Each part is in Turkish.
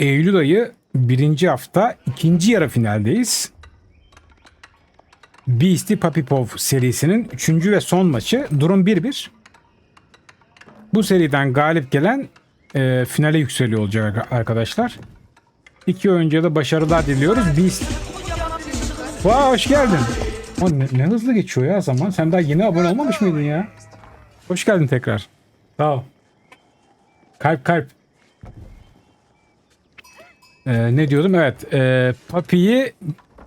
Eylül ayı birinci hafta ikinci yarı finaldeyiz. Beastie Papipov serisinin üçüncü ve son maçı. Durum 1-1. Bu seriden galip gelen e, finale yükseliyor olacak arkadaşlar. İki oyuncuya da başarılar diliyoruz. Beast. Vay hoş geldin. Ama ne, ne hızlı geçiyor ya zaman. Sen daha yeni abone olmamış mıydın ya? Hoş geldin tekrar. Sağ ol. Kalp kalp. Ee, ne diyordum? Evet. E, Papi'yi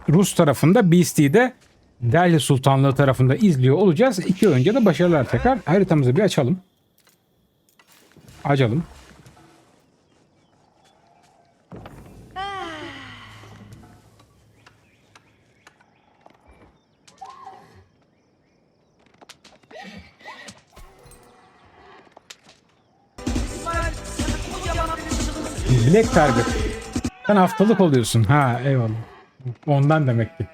Rus tarafında Beastie'yi de Delhi Sultanlığı tarafında izliyor olacağız. İki oyuncuya da başarılar tekrar. Haritamızı bir açalım. Açalım. Black Target. Sen haftalık oluyorsun. Ha eyvallah. Ondan demek ki.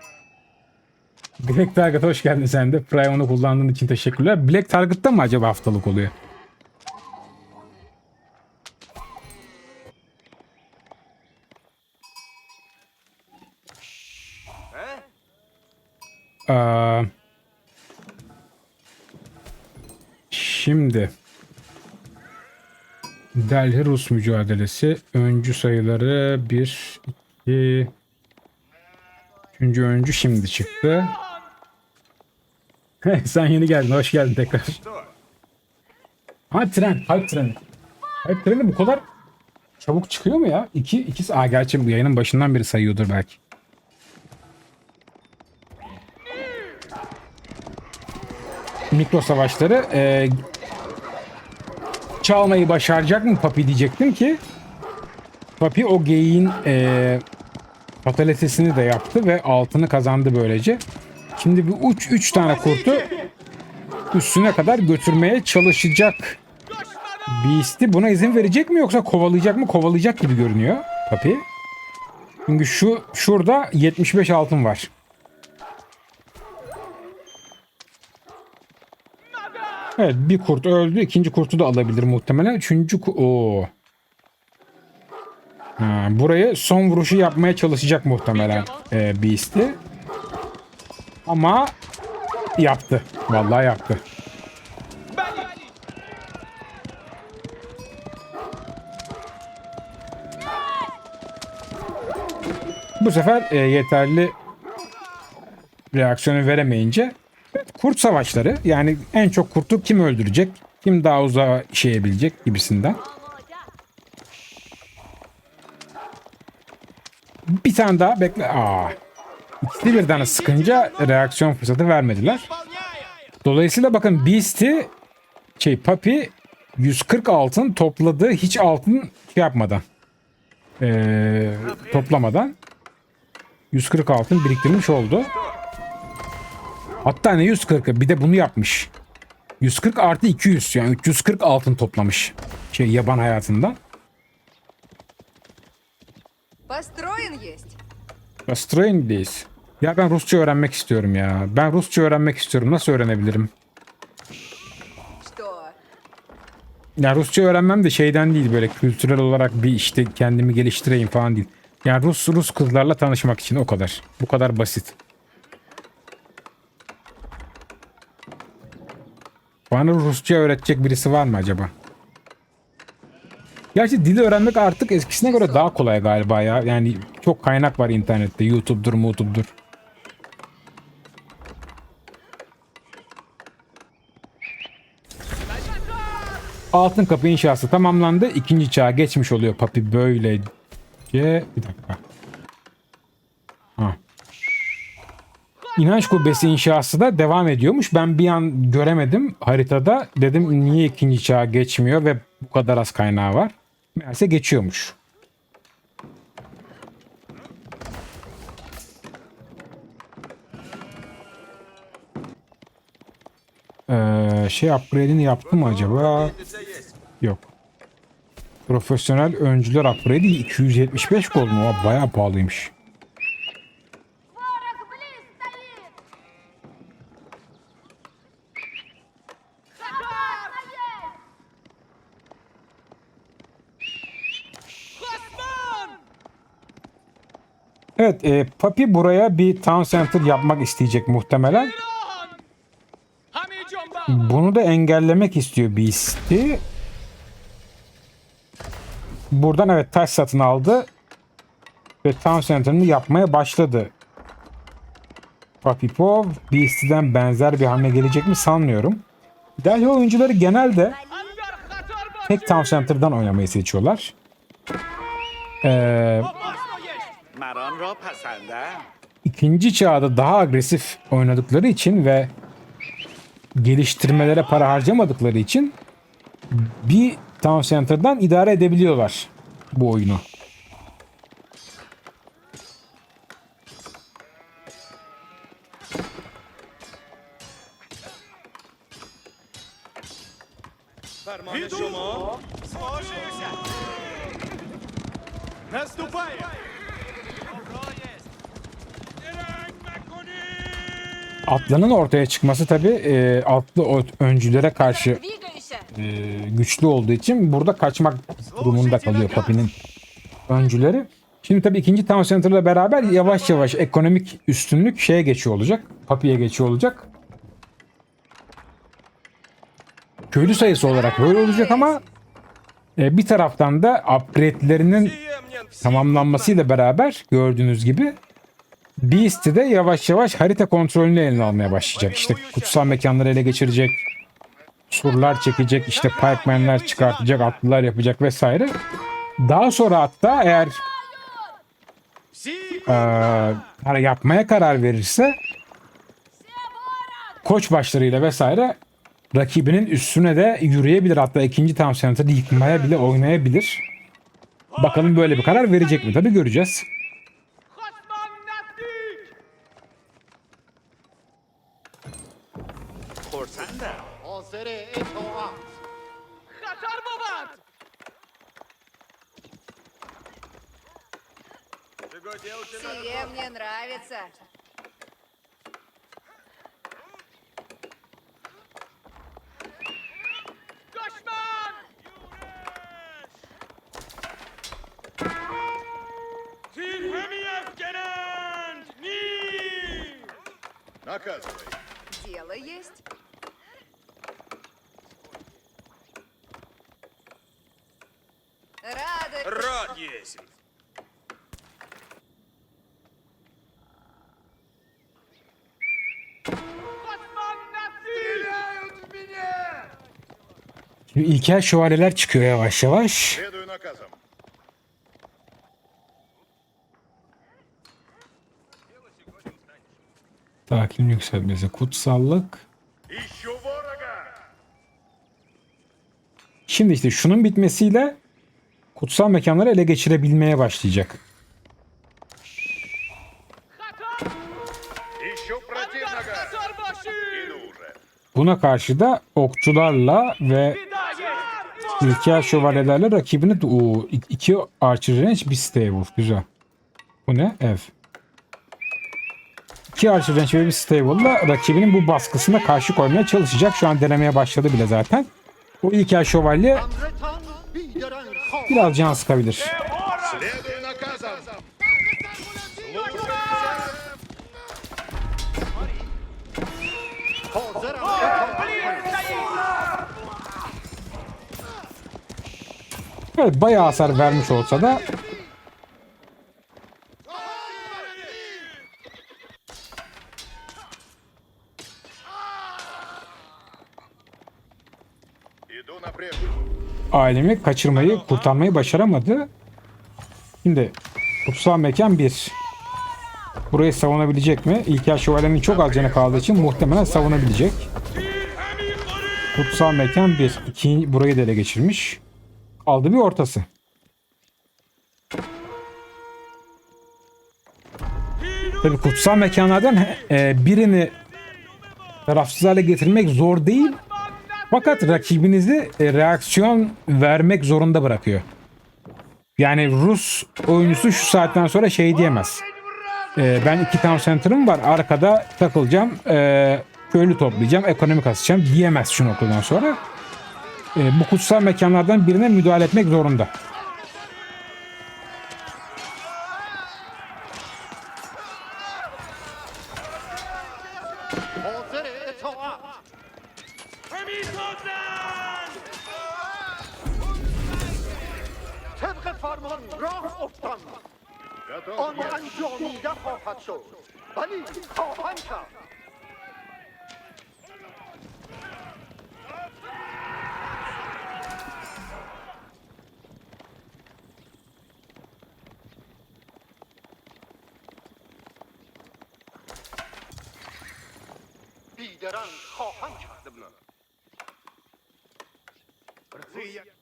Black Target hoş geldin sen de. Prime'ını kullandığın için teşekkürler. Black Target'ta mı acaba haftalık oluyor? Aa, şimdi Delhi Rus mücadelesi öncü sayıları 1 2 Üçüncü öncü şimdi çıktı. Sen yeni geldin. Hoş geldin tekrar. Ha tren. Hype treni. Hype treni bu kadar çabuk çıkıyor mu ya? İki, ikisi. Aa gerçi bu yayının başından beri sayıyordur belki. Mikro savaşları e, çalmayı başaracak mı Papi diyecektim ki Papi o geyiğin e, fatalitesini de yaptı ve altını kazandı böylece. Şimdi bir uç 3 tane kurtu üstüne kadar götürmeye çalışacak. Beast'i buna izin verecek mi yoksa kovalayacak mı? Kovalayacak gibi görünüyor Papi. Çünkü şu şurada 75 altın var. Evet bir kurt öldü. ikinci kurtu da alabilir muhtemelen. Üçüncü. Ha, burayı son vuruşu yapmaya çalışacak muhtemelen e, Beast'i. Ama yaptı. Vallahi yaptı. Bu sefer e, yeterli reaksiyonu veremeyince kurt savaşları yani en çok kurtu kim öldürecek, kim daha uzağa işeyebilecek gibisinden. Bir tane daha bekle. Aa. İkisi birden sıkınca reaksiyon fırsatı vermediler. Dolayısıyla bakın Beast'i şey Papi 140 altın topladı. Hiç altın şey yapmadan. Ee, toplamadan 140 altın biriktirmiş oldu. Hatta ne 140'ı bir de bunu yapmış. 140 artı 200 yani 340 altın toplamış. Şey yaban hayatından. Построен есть. Australia'dayız. Ya ben Rusça öğrenmek istiyorum ya. Ben Rusça öğrenmek istiyorum. Nasıl öğrenebilirim? Что? Ya Rusça öğrenmem de şeyden değil böyle kültürel olarak bir işte kendimi geliştireyim falan değil. Yani Rus Rus kızlarla tanışmak için o kadar. Bu kadar basit. Bana Rusça öğretecek birisi var mı acaba? Gerçi dili öğrenmek artık eskisine göre daha kolay galiba ya. Yani çok kaynak var internette. YouTube'dur, YouTube'dur. Altın kapı inşası tamamlandı. İkinci çağa geçmiş oluyor Papi böylece. Bir dakika. İnanç kubbesi inşası da devam ediyormuş. Ben bir an göremedim haritada. Dedim niye ikinci çağa geçmiyor ve bu kadar az kaynağı var. Meğerse geçiyormuş. Ee, şey upgrade'ini yaptı mı acaba? Yok. Profesyonel öncüler upgrade'i 275 gol mu? Bayağı pahalıymış. Evet, e, Papi buraya bir town center yapmak isteyecek muhtemelen. Bunu da engellemek istiyor Beast'i. Buradan evet taş satın aldı. Ve town center'ını yapmaya başladı. Papipov Beast'den benzer bir hamle gelecek mi sanmıyorum. Delhi oyuncuları genelde tek town center'dan oynamayı seçiyorlar. Ee, ikinci çağda daha agresif oynadıkları için ve geliştirmelere para harcamadıkları için bir town center'dan idare edebiliyorlar bu oyunu. planın ortaya çıkması tabi e, altlı öncülere karşı e, güçlü olduğu için burada kaçmak durumunda kalıyor Papi'nin öncüleri. Şimdi tabii ikinci Town Center'la beraber yavaş yavaş ekonomik üstünlük şeye geçiyor olacak. Papi'ye geçiyor olacak. Köylü sayısı olarak böyle olacak ama e, bir taraftan da upgrade'lerinin tamamlanmasıyla beraber gördüğünüz gibi Beast'i de yavaş yavaş harita kontrolünü eline almaya başlayacak. İşte kutsal mekanları ele geçirecek surlar çekecek, işte pikemenler çıkartacak, atlılar yapacak vesaire. Daha sonra hatta eğer eee, yapmaya karar verirse koç başlarıyla vesaire rakibinin üstüne de yürüyebilir. Hatta ikinci tam center'ı yıkmaya bile oynayabilir. Bakalım böyle bir karar verecek mi? Tabii göreceğiz. horses. Хатар Бабат! Сие мне нравится. Кошман! Тихомиев Генант! Ни! Наказывай. Дело есть. göreceksiniz. Şimdi ilkel şövalyeler çıkıyor yavaş yavaş. Следую наказам. Taklim yükselmesi, kutsallık. Şimdi işte şunun bitmesiyle kutsal mekanları ele geçirebilmeye başlayacak. Buna karşı da okçularla ve ülke şövalyelerle rakibini Oo, iki archer range bir siteye vur. Güzel. Bu ne? Ev. İki archer range ve bir stable'la rakibinin bu baskısına karşı koymaya çalışacak. Şu an denemeye başladı bile zaten. O ilkel şövalye Biraz can sıkabilir. Evet bayağı hasar vermiş olsa da ailemi kaçırmayı, kurtarmayı başaramadı. Şimdi kutsal mekan 1. Burayı savunabilecek mi? İlker Şövalye'nin çok az canı kaldığı için muhtemelen savunabilecek. Kutsal mekan 1. İki, burayı da ele geçirmiş. Aldı bir ortası. Tabi kutsal mekanlardan e, birini tarafsız getirmek zor değil. Fakat rakibinizi e, reaksiyon vermek zorunda bırakıyor. Yani Rus oyuncusu şu saatten sonra şey diyemez. E, ben iki town center'ım var arkada takılacağım. E, köylü toplayacağım. Ekonomi kasacağım diyemez şu noktadan sonra. E, bu kutsal mekanlardan birine müdahale etmek zorunda. popatrzą. Bani, kochańka! Biderang, kochańka! Pracuje.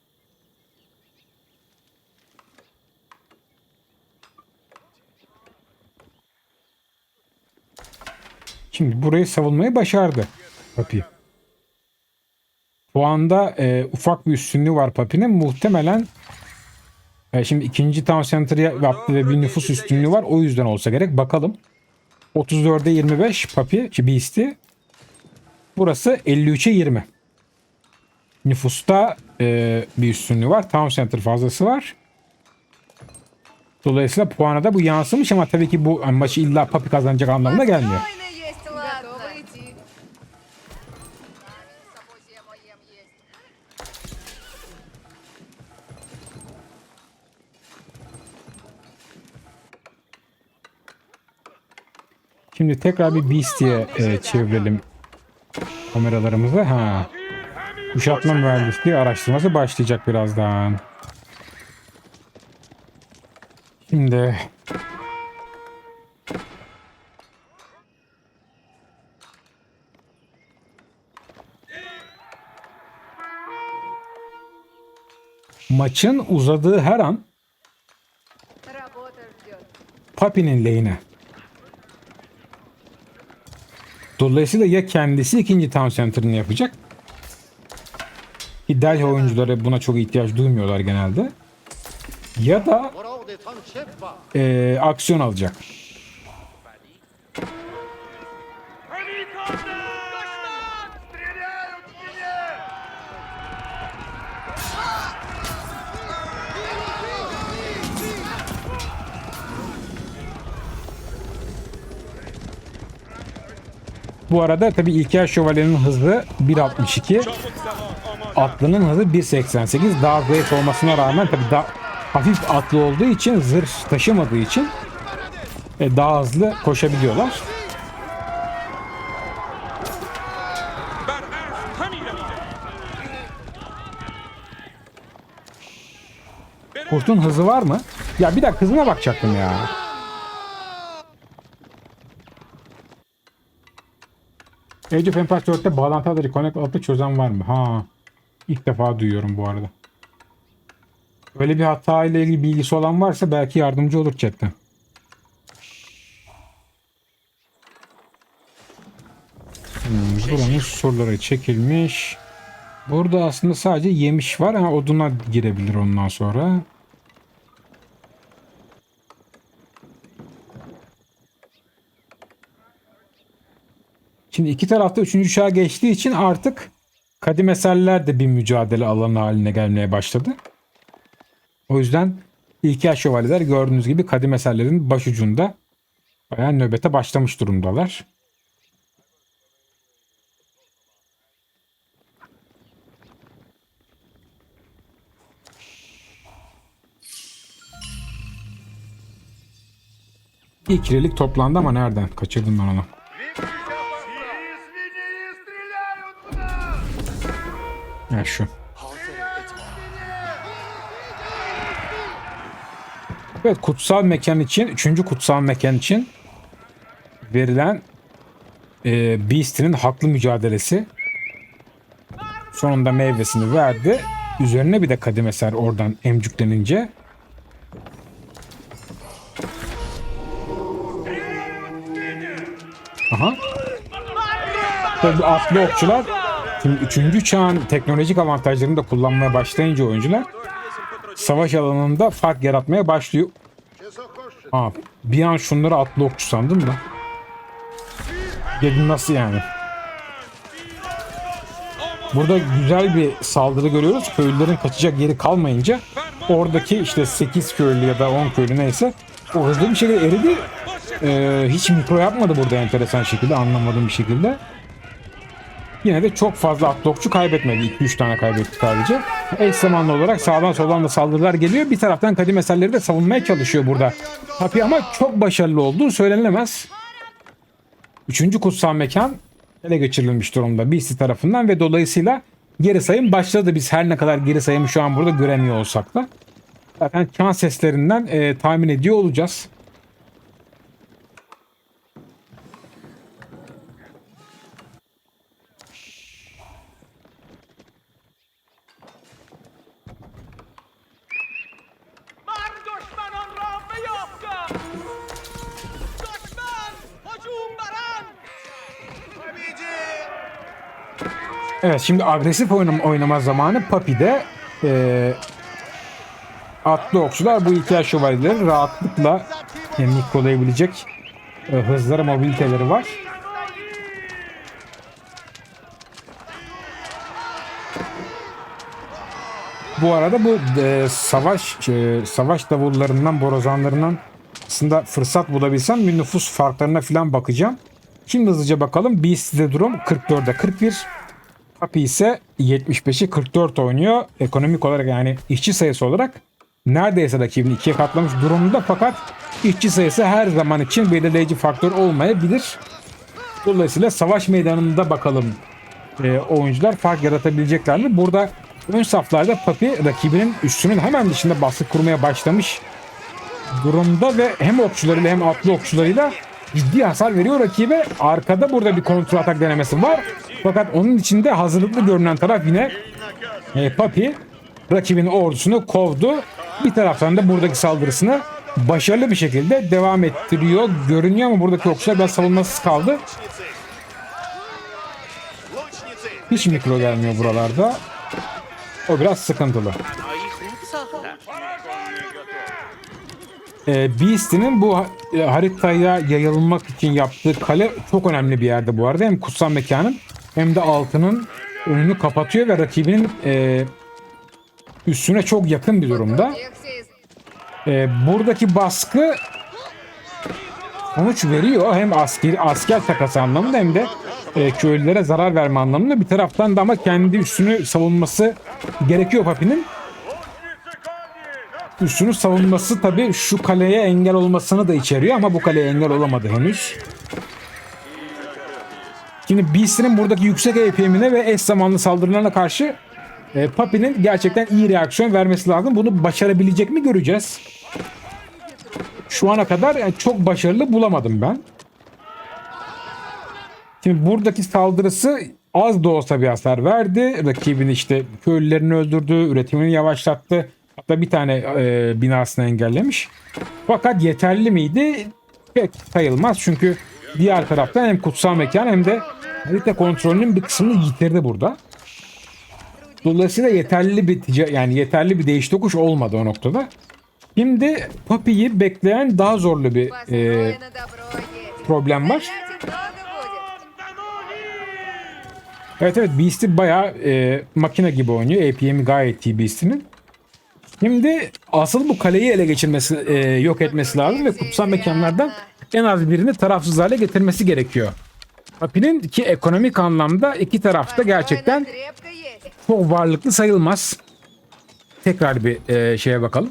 Şimdi burayı savunmayı başardı Papi. Bu anda e, ufak bir üstünlüğü var Papi'nin. Muhtemelen e, şimdi ikinci town center'ı yaptı ve bir nüfus üstünlüğü var. O yüzden olsa gerek. Bakalım. 34'e 25 Papi, ki Beast'i. Burası 53'e 20. Nüfusta e, bir üstünlüğü var. Town center fazlası var. Dolayısıyla puana da bu yansımış ama tabii ki bu maçı illa Papi kazanacak anlamına gelmiyor. Şimdi tekrar bir Beastie'ye e, çevirelim kameralarımızı. Ha. Kuşatma mühendisliği araştırması başlayacak birazdan. Şimdi maçın uzadığı her an Papi'nin lehine. Dolayısıyla ya kendisi ikinci town center'ını yapacak. İdeal oyunculara buna çok ihtiyaç duymuyorlar genelde. Ya da e, aksiyon alacak. Bu arada tabii İlker Şövalye'nin hızı 1.62. Atlının hızı 1.88. Daha zayıf olmasına rağmen tabii daha hafif atlı olduğu için zırh taşımadığı için e, daha hızlı koşabiliyorlar. Kurtun hızı var mı? Ya bir dakika hızına bakacaktım ya. Age of Empires 4'te bağlantıda reconnect alıp çözen var mı? Ha. İlk defa duyuyorum bu arada. Öyle bir hata ile ilgili bilgisi olan varsa belki yardımcı olur chatte. Hmm, buranın soruları çekilmiş. Burada aslında sadece yemiş var. Ha, oduna girebilir ondan sonra. Şimdi iki tarafta üçüncü çağa geçtiği için artık kadim eserler de bir mücadele alanı haline gelmeye başladı. O yüzden İlker Şövalyeler gördüğünüz gibi kadim eserlerin başucunda bayağı nöbete başlamış durumdalar. Bir kirilik toplandı ama nereden? Kaçırdım ben onu. Ha şu. Evet kutsal mekan için, üçüncü kutsal mekan için verilen e, Beast'in haklı mücadelesi sonunda meyvesini verdi. Üzerine bir de kadim eser oradan emcüklenince Aha. Tabii atlı okçular Şimdi 3. çağın teknolojik avantajlarını da kullanmaya başlayınca oyuncular savaş alanında fark yaratmaya başlıyor. Aa, bir an şunları atlı okçu sandım da. Dedim nasıl yani? Burada güzel bir saldırı görüyoruz. Köylülerin kaçacak yeri kalmayınca oradaki işte 8 köylü ya da 10 köylü neyse o hızlı bir şekilde eridi. e, hiç mikro yapmadı burada enteresan şekilde anlamadığım bir şekilde. Yine de çok fazla atlı okçu kaybetmedi. 2-3 tane kaybetti sadece. Eş zamanlı olarak sağdan soldan da saldırılar geliyor. Bir taraftan kadim eserleri de savunmaya çalışıyor burada. Papi ama çok başarılı olduğu söylenilemez. Üçüncü kutsal mekan ele geçirilmiş durumda BC tarafından ve dolayısıyla geri sayım başladı. Biz her ne kadar geri sayımı şu an burada göremiyor olsak da. Zaten çan seslerinden e, tahmin ediyor olacağız. Evet şimdi agresif oynama, oynama zamanı Papi'de e, atlı okçular bu ihtiyaç şövalyeleri rahatlıkla e, mikrolayabilecek e, hızları mobiliteleri var. Bu arada bu e, savaş e, savaş davullarından, borazanlarından aslında fırsat bulabilsem bir nüfus farklarına falan bakacağım. Şimdi hızlıca bakalım. Beast'de durum 44'e 41. Papi ise 75'i 44 oynuyor. Ekonomik olarak yani işçi sayısı olarak neredeyse rakibini ikiye katlamış durumda fakat işçi sayısı her zaman için belirleyici faktör olmayabilir. Dolayısıyla savaş meydanında bakalım e, oyuncular fark yaratabilecekler mi? Burada ön saflarda Papi rakibinin üstünün hemen dışında baskı kurmaya başlamış durumda ve hem okçularıyla hem atlı okçularıyla ciddi hasar veriyor rakibe. Arkada burada bir kontrol atak denemesi var. Fakat onun içinde hazırlıklı görünen taraf yine e, Papi rakibin ordusunu kovdu. Bir taraftan da buradaki saldırısını başarılı bir şekilde devam ettiriyor. Görünüyor ama buradaki okçular biraz savunmasız kaldı. Hiç mikro gelmiyor buralarda. O biraz sıkıntılı. Ee, Beast'inin bu e, haritaya yayılmak için yaptığı kale çok önemli bir yerde bu arada. Hem kutsal mekanın hem de altının önünü kapatıyor ve rakibin e, üstüne çok yakın bir durumda. E, buradaki baskı sonuç veriyor. Hem asker, asker takası anlamında hem de e, köylülere zarar verme anlamında. Bir taraftan da ama kendi üstünü savunması gerekiyor Papi'nin. Üstünü savunması tabii şu kaleye engel olmasını da içeriyor ama bu kaleye engel olamadı henüz. Şimdi Beast'in buradaki yüksek APM'ine ve eş zamanlı saldırılarına karşı e, Papi'nin gerçekten iyi reaksiyon vermesi lazım. Bunu başarabilecek mi göreceğiz. Şu ana kadar yani çok başarılı bulamadım ben. Şimdi buradaki saldırısı az da olsa bir hasar verdi. Rakibini işte köylülerini öldürdü, üretimini yavaşlattı. Hatta bir tane e, binasını engellemiş. Fakat yeterli miydi? Pek sayılmaz çünkü diğer taraftan hem kutsal mekan hem de harita kontrolünün bir kısmını yitirdi burada. Dolayısıyla yeterli bir tica yani yeterli bir değiş tokuş olmadı o noktada. Şimdi Poppy'yi bekleyen daha zorlu bir e, problem var. Evet evet Beast'i bayağı e, makine gibi oynuyor. APM'i gayet iyi Beast'inin. Şimdi asıl bu kaleyi ele geçirmesi, e, yok etmesi lazım ve kutsal mekanlardan en az birini tarafsız hale getirmesi gerekiyor. Papi'nin ki ekonomik anlamda iki tarafta gerçekten çok varlıklı sayılmaz. Tekrar bir e, şeye bakalım.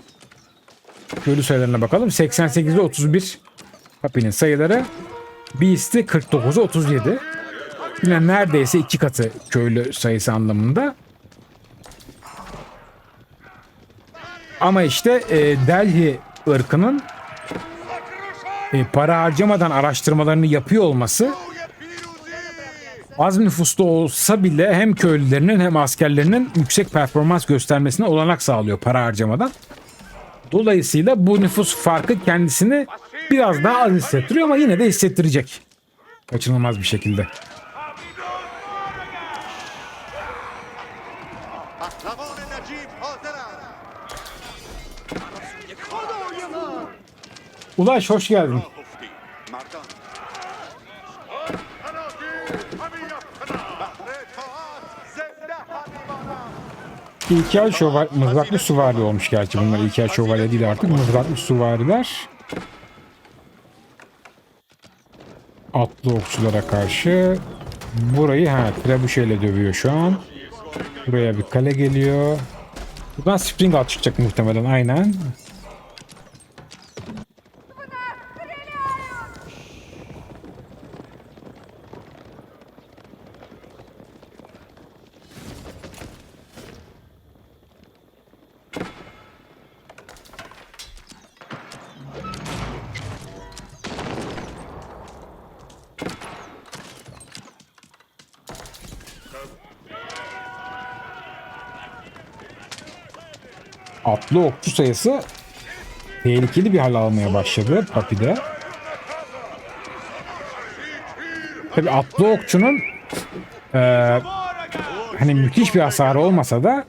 Köylü sayılarına bakalım. 88'de 31 Papi'nin sayıları. Beast'i 49'a 37. Yine neredeyse iki katı köylü sayısı anlamında. Ama işte e, Delhi ırkının e, para harcamadan araştırmalarını yapıyor olması Az nüfusta olsa bile hem köylülerinin hem askerlerinin yüksek performans göstermesine olanak sağlıyor para harcamadan. Dolayısıyla bu nüfus farkı kendisini biraz daha az hissettiriyor ama yine de hissettirecek. Kaçınılmaz bir şekilde. Ulaş hoş geldin. İlkel şövalye, mızraklı süvari olmuş gerçi bunlar ilkel şövalye değil artık mızraklı süvariler. atlı okçulara karşı. Burayı ha trebuşeyle dövüyor şu an. Buraya bir kale geliyor. Buradan spring out çıkacak muhtemelen aynen. Atlı okçu sayısı tehlikeli bir hal almaya başladı Papi'de. Tabi atlı okçunun eee, hani müthiş bir hasarı olmasa da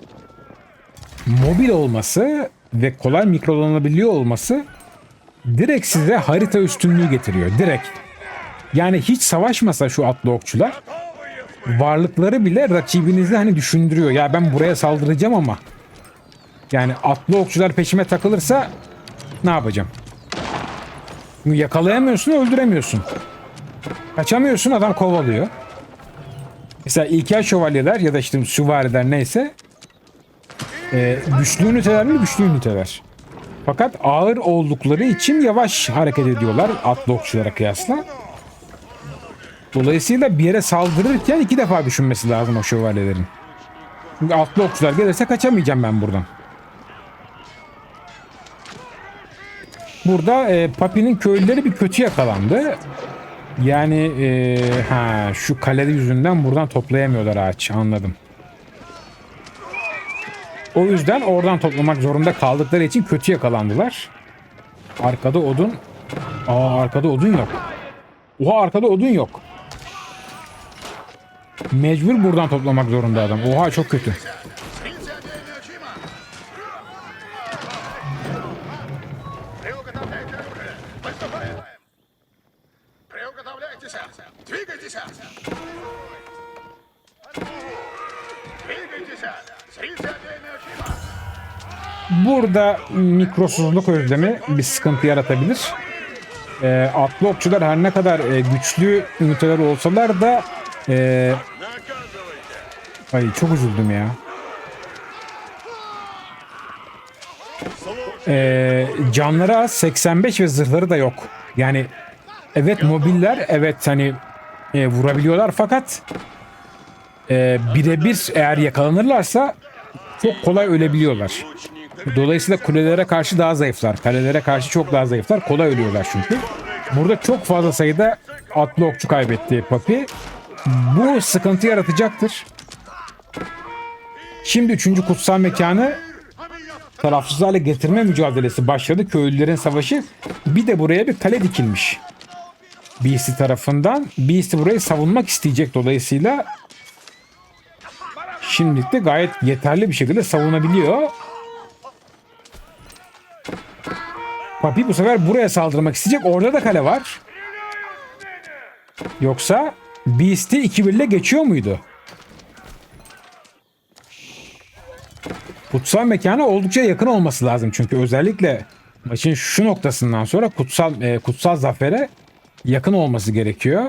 mobil olması ve kolay mikrolanabiliyor olması direkt size harita üstünlüğü getiriyor. Direkt. Yani hiç savaşmasa şu atlı okçular varlıkları bile rakibinizi hani düşündürüyor. Ya ben buraya saldıracağım ama yani atlı okçular peşime takılırsa ne yapacağım? Yakalayamıyorsun, öldüremiyorsun. Kaçamıyorsun, adam kovalıyor. Mesela ilkel şövalyeler ya da işte süvariler neyse e, güçlü üniteler mi? Güçlü üniteler. Fakat ağır oldukları için yavaş hareket ediyorlar atlı okçulara kıyasla. Dolayısıyla bir yere saldırırken iki defa düşünmesi lazım o şövalyelerin. Çünkü atlı okçular gelirse kaçamayacağım ben buradan. Burada e, Papi'nin köylüleri bir kötü yakalandı. Yani e, ha şu kalede yüzünden buradan toplayamıyorlar ağaç anladım. O yüzden oradan toplamak zorunda kaldıkları için kötü yakalandılar. Arkada odun. Aa arkada odun yok. Oha arkada odun yok. Mecbur buradan toplamak zorunda adam. Oha çok kötü. Burada mikrosuzluk özlemi bir sıkıntı yaratabilir. E, atlı okçular her ne kadar e, güçlü üniteler olsalar da e, ay çok üzüldüm ya. Ee, canları az 85 ve zırhları da yok. Yani evet mobiller evet hani e, vurabiliyorlar fakat e, birebir eğer yakalanırlarsa çok kolay ölebiliyorlar. Dolayısıyla kulelere karşı daha zayıflar. Kalelere karşı çok daha zayıflar. Kolay ölüyorlar çünkü. Burada çok fazla sayıda atlı okçu kaybetti Papi. Bu sıkıntı yaratacaktır. Şimdi üçüncü kutsal mekanı tarafsız hale getirme mücadelesi başladı. Köylülerin savaşı. Bir de buraya bir kale dikilmiş. Beast'i tarafından. Beast'i burayı savunmak isteyecek dolayısıyla şimdilik de gayet yeterli bir şekilde savunabiliyor. Papi bu sefer buraya saldırmak isteyecek. Orada da kale var. Yoksa Beast'i 2-1 ile geçiyor muydu? Kutsal mekana oldukça yakın olması lazım çünkü özellikle maçın şu noktasından sonra kutsal e, kutsal zafere yakın olması gerekiyor.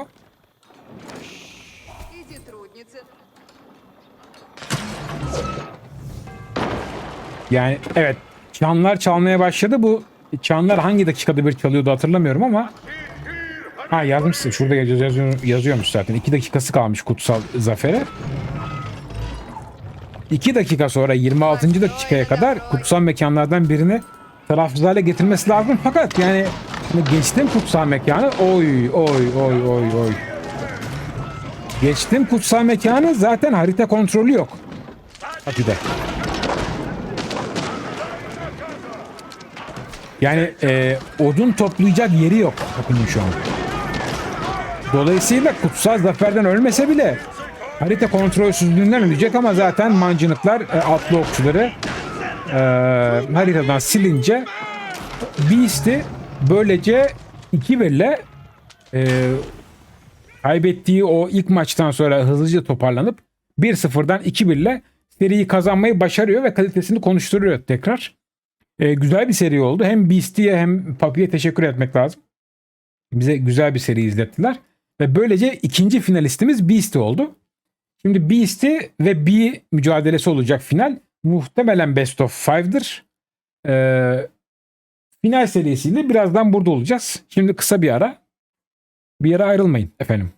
Yani evet çanlar çalmaya başladı. Bu çanlar hangi dakikada bir çalıyordu hatırlamıyorum ama ha yazmışsın şurada yazıyor, yazıyor- yazıyormuş zaten. 2 dakikası kalmış kutsal zafere. 2 dakika sonra 26. dakikaya kadar kutsal mekanlardan birini tarafsız getirmesi lazım. Fakat yani geçtim kutsal mekanı oy oy oy oy oy. Geçtim kutsal mekanı zaten harita kontrolü yok. Hadi de. Yani e, odun toplayacak yeri yok takımın şu an. Dolayısıyla kutsal zaferden ölmese bile harita kontrolsüzlüğünden ölecek ama zaten mancınıklar e, atlı okçuları e, haritadan silince Beast'i böylece 2 birle e, kaybettiği o ilk maçtan sonra hızlıca toparlanıp 1-0'dan 2-1 ile seriyi kazanmayı başarıyor ve kalitesini konuşturuyor tekrar. Ee, güzel bir seri oldu. Hem Beastie'ye hem Papi'ye teşekkür etmek lazım. Bize güzel bir seri izlettiler. Ve böylece ikinci finalistimiz Beastie oldu. Şimdi Beastie ve B mücadelesi olacak final. Muhtemelen Best of 5'dır. Ee, final serisiyle birazdan burada olacağız. Şimdi kısa bir ara. Bir yere ayrılmayın efendim.